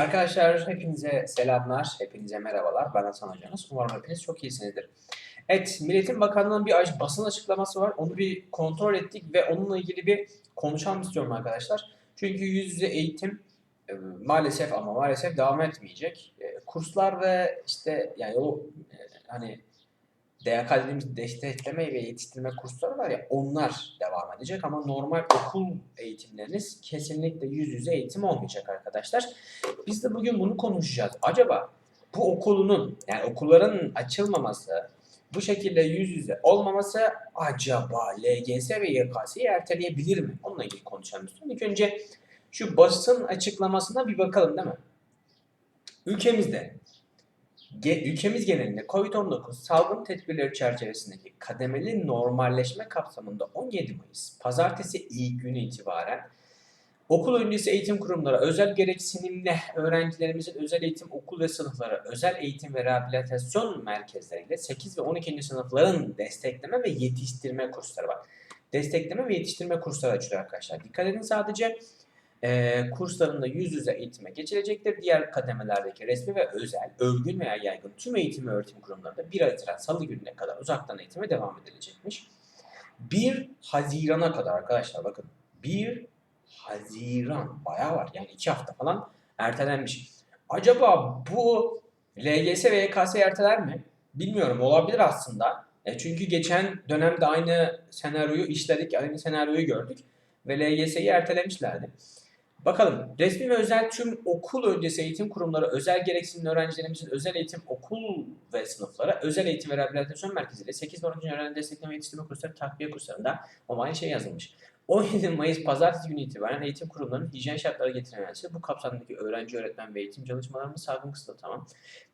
Arkadaşlar hepinize selamlar, hepinize merhabalar. Ben Hasan Hocanız. Umarım hepiniz çok iyisinizdir. Evet, Milletin Bakanlığı'nın bir basın açıklaması var. Onu bir kontrol ettik ve onunla ilgili bir konuşalım istiyorum arkadaşlar. Çünkü yüz yüze eğitim e, maalesef ama maalesef devam etmeyecek. E, Kurslar ve işte yani o e, hani DYK dediğimiz destekleme ve yetiştirme kursları var ya onlar devam edecek ama normal okul eğitimleriniz kesinlikle yüz yüze eğitim olmayacak arkadaşlar. Biz de bugün bunu konuşacağız. Acaba bu okulunun yani okulların açılmaması, bu şekilde yüz yüze olmaması acaba LGS ve YKS'yi erteleyebilir mi? Onunla ilgili konuşalım. İlk önce şu basın açıklamasına bir bakalım değil mi? Ülkemizde ülkemiz genelinde COVID-19 salgın tedbirleri çerçevesindeki kademeli normalleşme kapsamında 17 Mayıs pazartesi ilk günü itibaren okul öncesi eğitim kurumları, özel gereksinimli öğrencilerimizin özel eğitim okul ve sınıfları, özel eğitim ve rehabilitasyon merkezleriyle 8 ve 12. sınıfların destekleme ve yetiştirme kursları var. Destekleme ve yetiştirme kursları açılıyor arkadaşlar. Dikkat edin sadece e, kurslarında yüz yüze eğitime geçilecektir. Diğer kademelerdeki resmi ve özel, örgün veya yaygın tüm eğitim ve öğretim kurumlarında 1 Haziran Salı gününe kadar uzaktan eğitime devam edilecekmiş. 1 Haziran'a kadar arkadaşlar bakın 1 Haziran bayağı var yani 2 hafta falan ertelenmiş. Acaba bu LGS ve YKS erteler mi? Bilmiyorum olabilir aslında. E çünkü geçen dönemde aynı senaryoyu işledik, aynı senaryoyu gördük ve LGS'yi ertelemişlerdi. Bakalım resmi ve özel tüm okul öncesi eğitim kurumları, özel gereksinimli öğrencilerimizin özel eğitim okul ve sınıfları, özel eğitim ve rehabilitasyon merkeziyle 8 ve 12. öğrenci destekleme yetiştirme kursları, takviye kurslarında ama aynı şey yazılmış. 17 Mayıs pazartesi günü itibaren eğitim kurumlarının hijyen şartları getirilmesi bu kapsamdaki öğrenci, öğretmen ve eğitim çalışmalarının salgın kısıtlı tamam.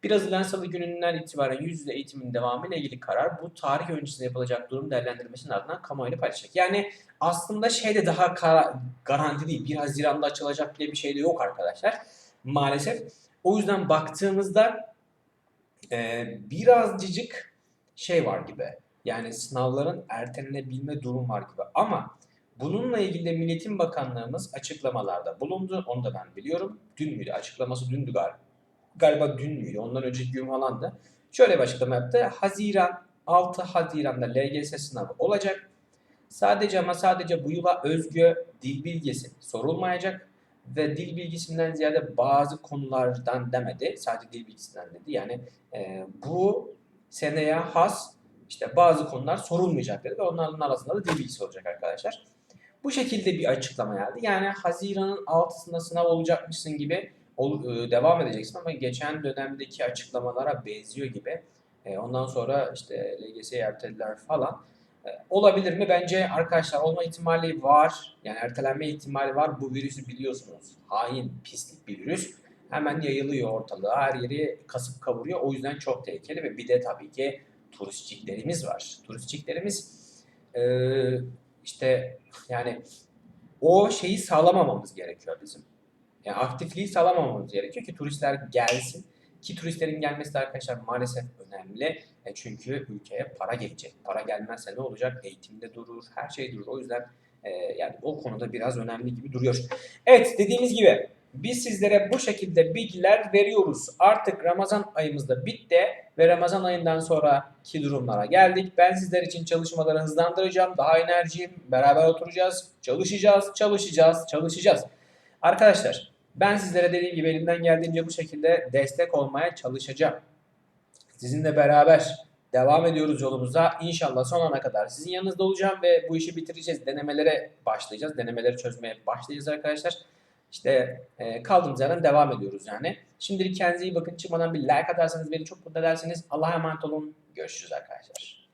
1 Haziran Salı gününden itibaren yüz yüze eğitimin devamı ile ilgili karar bu tarih öncesinde yapılacak durum değerlendirmesinin ardından kamuoyuyla paylaşacak. Yani aslında şey de daha garanti değil. 1 Haziran'da açılacak diye bir şey de yok arkadaşlar. Maalesef. O yüzden baktığımızda e, birazcık şey var gibi. Yani sınavların ertelenebilme durum var gibi. Ama bununla ilgili de Milletin Bakanlığımız açıklamalarda bulundu. Onu da ben biliyorum. Dün müydü? Açıklaması dündü galiba. Galiba dün müydü? Ondan önceki gün falandı. Şöyle bir açıklama yaptı. Haziran 6 Haziran'da LGS sınavı olacak. Sadece ama sadece bu yıla özgü dil bilgisi sorulmayacak ve dil bilgisinden ziyade bazı konulardan demedi. Sadece dil bilgisinden dedi. Yani e, bu seneye has işte bazı konular sorulmayacak dedi ve onların arasında da dil bilgisi olacak arkadaşlar. Bu şekilde bir açıklama geldi. Yani Haziran'ın 6'sında sınav olacakmışsın gibi e, devam edeceksin ama geçen dönemdeki açıklamalara benziyor gibi. E, ondan sonra işte LGS'yi ertelediler falan. E, Olabilir mi? Bence arkadaşlar olma ihtimali var. Yani ertelenme ihtimali var. Bu virüsü biliyorsunuz. Hain, pislik bir virüs. Hemen yayılıyor ortalığa. Her yeri kasıp kavuruyor. O yüzden çok tehlikeli ve bir de tabii ki turistçiklerimiz var. Turistçiklerimiz işte yani o şeyi sağlamamamız gerekiyor bizim. Yani aktifliği sağlamamamız gerekiyor ki turistler gelsin. Ki turistlerin gelmesi de arkadaşlar maalesef önemli. E çünkü ülkeye para gelecek. Para gelmezse ne olacak? Eğitimde durur, her şey durur. O yüzden e, yani o konuda biraz önemli gibi duruyor. Evet dediğimiz gibi biz sizlere bu şekilde bilgiler veriyoruz. Artık Ramazan ayımız da bitti ve Ramazan ayından sonraki durumlara geldik. Ben sizler için çalışmaları hızlandıracağım. Daha enerjiyim. Beraber oturacağız. Çalışacağız, çalışacağız, çalışacağız. Arkadaşlar ben sizlere dediğim gibi elimden geldiğince bu şekilde destek olmaya çalışacağım. Sizinle beraber devam ediyoruz yolumuza. İnşallah son ana kadar sizin yanınızda olacağım ve bu işi bitireceğiz. Denemelere başlayacağız. Denemeleri çözmeye başlayacağız arkadaşlar. İşte e, kaldığımız yerden devam ediyoruz yani. Şimdilik kendinize iyi bakın. Çıkmadan bir like atarsanız beni çok mutlu edersiniz. Allah'a emanet olun. Görüşürüz arkadaşlar.